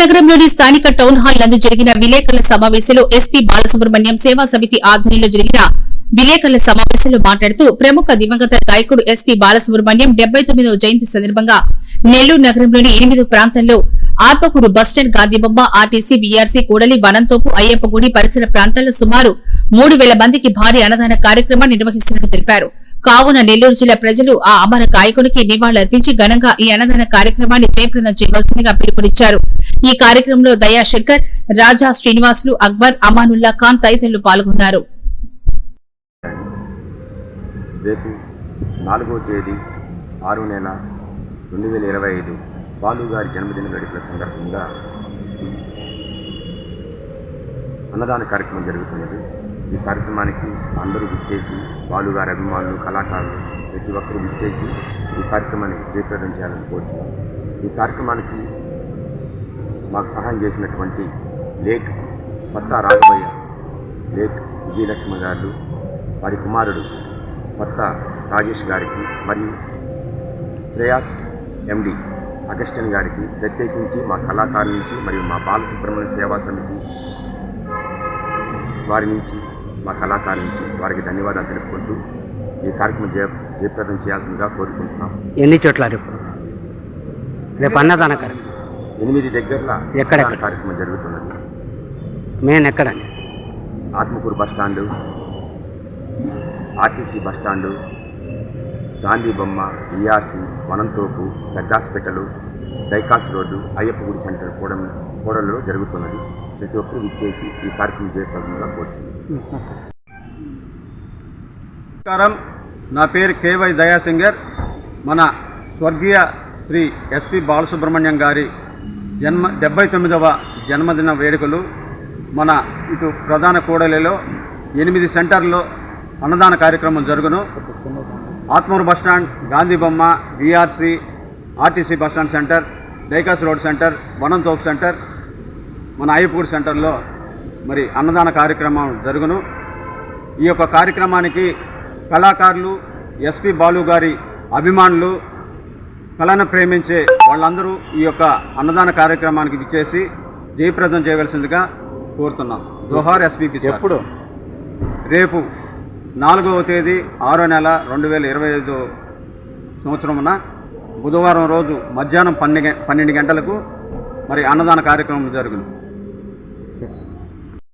నగరంలోని స్థానిక town hall నందు జరిగిన విలేకరుల సమావేశంలో ఎస్పీ బాలసుబ్రహ్మణ్యం సేవా సమితి ఆధ్వర్యంలో జరిగిన విలేకరుల సమావేశంలో మాట్లాడుతూ ప్రముఖ దివంగత గాయకుడు ఎస్పీ బాలసుబ్రహ్మణ్యం డెబ్బై తొమ్మిదవ జయంతి సందర్భంగా నెల్లూరు నగరంలోని ఎనిమిది ప్రాంతాల్లో ఆత్మకూరు బస్టాండ్ గాంధీబొమ్మ ఆర్టీసీ వీఆర్సీ కూడలి వనంతోపు అయ్యప్పగుడి పరిసర ప్రాంతాల్లో సుమారు మూడు వేల మందికి భారీ అన్నదాన కార్యక్రమాన్ని నిర్వహిస్తున్నట్లు తెలిపారు. కావున నెల్లూరు జిల్లా ప్రజలు ఆ అమర గాయకుడికి నివాళులర్పించి ఘనంగా ఈ అన్నదాన కార్యక్రమాన్ని జయప్రదం చేయవలసిందిగా పిలుపునిచ్చారు. ఈ కార్యక్రమంలో దయాశంకర్ రాజా శ్రీనివాసులు అక్బర్ అమానుల్లా ఖాన్ తదితరులు పాల్గొన్నారు. రేపు తేదీ ఆరు నెల రెండు వేల ఇరవై ఐదు బాలు గారి జన్మదిన వేడుకల సందర్భంగా అన్నదాన కార్యక్రమం జరుగుతున్నది. ఈ కార్యక్రమానికి అందరూ విచ్చేసి బాలు గారి అభిమానులు కళాకారులు ప్రతి ఒక్కరూ విచ్చేసి ఈ కార్యక్రమాన్ని జయప్రదం చేయాలని కోరుచున్నాం. ఈ కార్యక్రమానికి మాకు సహాయం చేసినటువంటి లేట్ పత్తా రాఘవయ్య లేట్ విజయలక్ష్మి గారు వారి కుమారుడు కొత్త రాజేష్ గారికి మరియు శ్రేయాస్ ఎండి అగస్టిన్ గారికి ప్రత్యేకించి మా కళాకారుల నుంచి మరియు మా బాలసుబ్రహ్మణ్య సేవా సమితి వారి నుంచి మా కళాకారుల నుంచి వారికి ధన్యవాదాలు తెలుపుకుంటూ ఈ కార్యక్రమం జయ జయప్రదం చేయాల్సిందిగా కోరుకుంటున్నాం. ఎన్ని చోట్ల రేపు? రేపు అన్నదాన కార్యక్రమం. ఎనిమిది దగ్గరలో? అన్నదాన కార్యక్రమం జరుగుతున్నది. మెయిన్ ఎక్కడండి? Atmakur bus stand RTC bus stand Gandhi బొమ్మ ఈఆర్సీ వనంతోపు పెద్ద హాస్పిటల్ డైకాస్ రోడ్డు అయ్యప్ప గుడి సెంటర్ కూడా కూడలలో జరుగుతున్నది. ప్రతి ఒక్కరూ విచ్చేసి ఈ కార్యక్రమం జయప్రదంగా నమస్కారం. నా పేరు కేవై దయాసింగర్ మన స్వర్గీయ శ్రీ ఎస్పి బాలసుబ్రహ్మణ్యం గారి జన్మ డెబ్బై తొమ్మిదవ జన్మదిన వేడుకలు మన ఇటు ప్రధాన కూడలిలో ఎనిమిది సెంటర్లో అన్నదాన కార్యక్రమం జరుగును. ఆత్మూరు బస్టాండ్ గాంధీ బొమ్మ BRC RTC bus stand centre డైకాస్ road centre వనంతోక్ సెంటర్ మన అయ్యపూడి సెంటర్లో మరి అన్నదాన కార్యక్రమం జరుగును. ఈ యొక్క కార్యక్రమానికి కళాకారులు ఎస్పి బాలు గారి అభిమానులు కళను ప్రేమించే వాళ్ళందరూ ఈ యొక్క అన్నదాన కార్యక్రమానికి విచ్చేసి జయప్రదం చేయవలసిందిగా కోరుతున్నాం. జోహార్ ఎస్పీపీ ఎప్పుడు? రేపు నాలుగవ తేదీ ఆరో నెల రెండు వేల ఇరవై ఐదు సంవత్సరమున బుధవారం రోజు మధ్యాహ్నం పన్నెండు పన్నెండు గంటలకు మరి అన్నదాన కార్యక్రమం జరుగును.